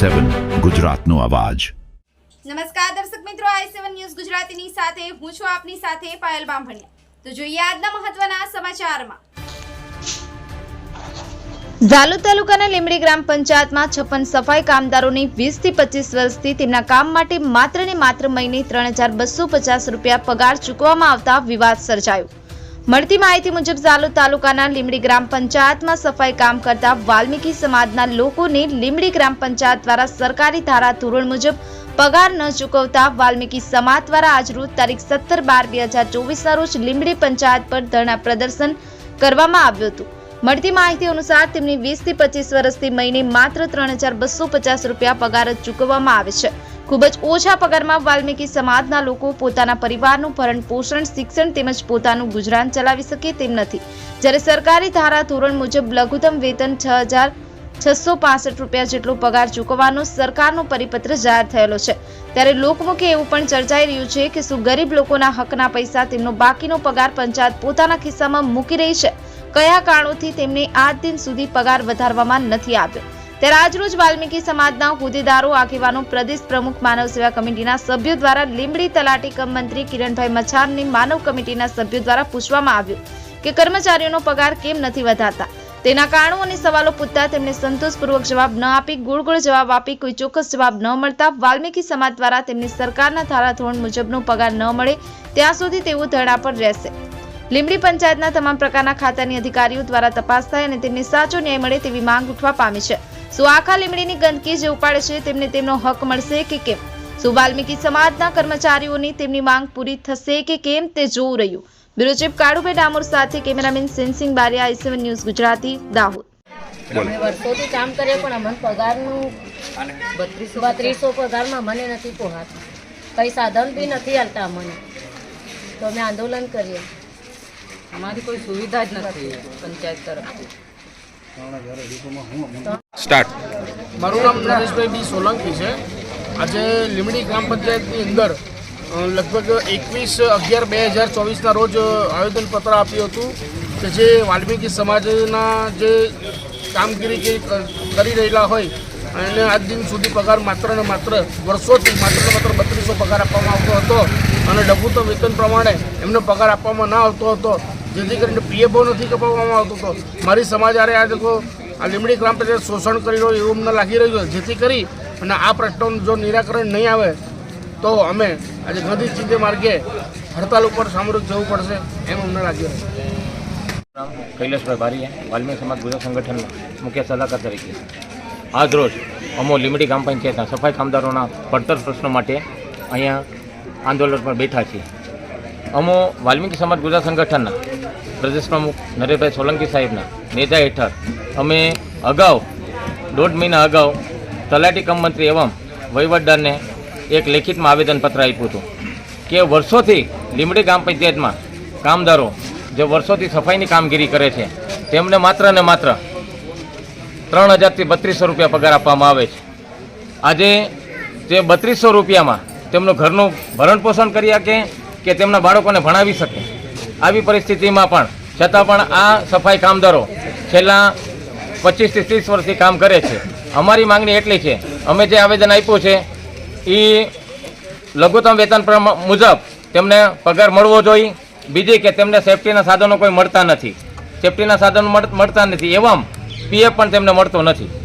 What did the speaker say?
સેવન ગુજરાતનો અવાજ. નમસ્કાર દર્શક મિત્રો આઈ સેવન ન્યૂઝ ગુજરાતીની સાથે હું છું આપની સાથે પાયલ બામભણિયા. તો જોઈએ આજના મહત્વના સમાચારમાં. ઝાલોદ તાલુકાના લીમડી ગ્રામ પંચાયતમાં છપ્પન સફાઈ કામદારોની વીસથી પચીસ વર્ષથી તેમના કામ માટે માત્ર ને માત્ર મહિને ત્રણ હજાર બસો પચાસ રૂપિયા પગાર ચૂકવવામાં આવતા વિવાદ સર્જાયો. મળતી માહિતી મુજબ ઝાલોદ તાલુકાના લીમડી ગ્રામ પંચાયતમાં સફાઈ કામ કરતા વાલ્મીકી સમાજના લોકોને લીમડી ગ્રામ પંચાયત દ્વારા સરકારી ધારા ધોરણ મુજબ પગાર ન ચૂકવતા વાલ્મીકી સમાજ દ્વારા આજરોજ તારીખ સત્તર બાર બે હજાર ચોવીસના રોજ લીમડી પંચાયત પર ધરણા પ્રદર્શન કરવામાં આવ્યું હતું. મળતી માહિતી અનુસાર તેમની વીસથી પચીસ વર્ષથી મહિને માત્ર ત્રણ હજાર બસો પચાસ રૂપિયા પગાર જ ચૂકવવામાં આવે છે. ખૂબ જ ઓછા પગારમાં વાલ્મીકી સમાજના લોકો પોતાના પરિવારનું ભરણ પોષણ, શિક્ષણ તેમજ પોતાનું ગુજરાન ચલાવી શકે તેમ નથી. જ્યારે સરકારી ધારા ધોરણ મુજબ લઘુત્તમ વેતન છ હજાર છસો પાસઠ રૂપિયા જેટલો પગાર ચૂકવવાનો સરકારનો પરિપત્ર જાહેર થયેલો છે. ત્યારે લોકમુખે એવું પણ ચર્ચાઈ રહ્યું છે કે શું ગરીબ લોકોના હકના પૈસા તેમનો બાકીનો પગાર પંચાયત પોતાના ખિસ્સામાં મૂકી રહી છે? કયા કારણોથી તેમને આજ દિન સુધી પગાર વધારવામાં નથી આવ્યો? ત્યારે આજરોજ વાલ્મીકી સમાજના હોદ્દેદારો, આગેવાનો, પ્રદેશ પ્રમુખ, માનવ સેવા કમિટીના સભ્યો દ્વારા લીંબડી તલાટી કમ મંત્રી કિરણભાઈ મછારની માનવ કમિટીના સભ્યો દ્વારા પૂછવામાં આવ્યું કે કર્મચારીઓનો પગાર કેમ નથી વધારતા? તેના કારણો અને સવાલો પૂછતા તેમને સંતોષપૂર્વક જવાબ ન આપી ગોળ ગોળ જવાબ આપી, કોઈ ચોક્કસ જવાબ ન મળતા વાલ્મીકી સમાજ દ્વારા તેમને સરકારના ધારાધોરણ મુજબનો પગાર ન મળે, ત્યાં સુધી તેઓ ધરણા પર રહેશે. લીંબડી પંચાયતના તમામ પ્રકારના ખાતાની અધિકારીઓ દ્વારા તપાસ થાય અને તેમને સાચો ન્યાય મળે તેવી માંગ ઉઠવા પામી છે. શું આખા લીમડીની ગંદકી જે ઉપાડે છે તેમને તેમનો હક મળશે કે કેમ? શું વાલ્મીકી સમાજના કર્મચારીઓની તેમની માંગ પૂરી થશે કે કેમ તે જોવું રહ્યું? બ્યુરો ચીફ કાળુભાઈ ડામોર સાથે cameraman Sensing Baria I seven news Gujarati Dahod. અમે વર્ષોથી કામ કરીએ પણ અમને પગારનું બત્રીસો પગારમાં મને નથી પોહાતું. કંઈ સાધન બી નથી હાલતા અમને. તો અમે આંદોલન કરીએ. અમારી કોઈ સુવિધા જ નથી પંચાયત તરફથી. સ્ટાર્ટ. મારું નામ નરેશભાઈ બી સોલંકી છે. આજે લીમડી ગ્રામ પંચાયતની અંદર લગભગ એકવીસ અગિયાર બે હજાર ચોવીસના રોજ આવેદનપત્ર આપ્યું હતું કે જે વાલ્મીકી સમાજના જે કામગીરી કરી રહેલા હોય અને આજ દિન સુધી પગાર માત્ર ને માત્ર, વર્ષોથી માત્ર ને માત્ર બત્રીસો પગાર આપવામાં આવતો હતો અને લઘુત્તમ વેતન પ્રમાણે એમને પગાર આપવામાં ના આવતો હતો. જેથી કરીને પીએફઓ નથી કપાવવામાં આવતો હતો. મારી સમાજ આરે આ લોકો આ લીમડી ગ્રામ પંચાયત શોષણ કરી રહ્યો, એવું અમને લાગી રહ્યું છે. જેથી કરી અને આ પ્રશ્નોનું જો નિરાકરણ નહીં આવે, તો અમે આજે ગાંધી ચિંતે માર્ગે હડતાલ ઉપર સામૂહિક જવું પડશે એમ અમને લાગી રહ્યું છે. નામ કૈલાસભાઈ બારીયા સમાજ ગુજરાત સંગઠનના મુખ્ય સલાહકાર તરીકે. આજ રોજ અમો લીમડી ગ્રામ પંચાયતના સફાઈ કામદારોના પડતર પ્રશ્નો માટે અહીંયા આંદોલન પર બેઠા છીએ. અમો વાલ્મીકી સમાજ ગુજરાત સંગઠનના પ્રદેશ પ્રમુખ નરેશભાઈ સોલંકી સાહેબના નેજા હેઠળ અમે અગાઉ, દોઢ મહિના અગાઉ તલાટી કમ મંત્રી એવં વહીવટદારને એક લેખિતમાં આવેદનપત્ર આપ્યું હતું કે વર્ષોથી લીમડી ગ્રામ પંચાયતમાં કામદારો જે વર્ષોથી સફાઈની કામગીરી કરે છે, તેમને માત્ર ને માત્ર ત્રણ હજારથી બત્રીસો રૂપિયા પગાર આપવામાં આવે છે. આજે તે બત્રીસો રૂપિયામાં તેમનું ઘરનું ભરણ પોષણ કરી શકે કે તેમના બાળકોને ભણાવી શકે, આવી પરિસ્થિતિમાં પણ છતાં પણ આ સફાઈ કામદારો છેલ્લા પચીસથી ત્રીસ વર્ષથી કામ કરે છે. અમારી માંગણી એટલી છે. અમે જે આવેદન આપ્યું છે એ લઘુત્તમ વેતન મુજબ તેમને પગાર મળવો જોઈએ બીજી કે તેમને સેફટીના સાધનો કોઈ મળતા નથી. સેફટીના સાધનો મળ- મળતા નથી. એવમ પીએફ પણ તેમને મળતો નથી.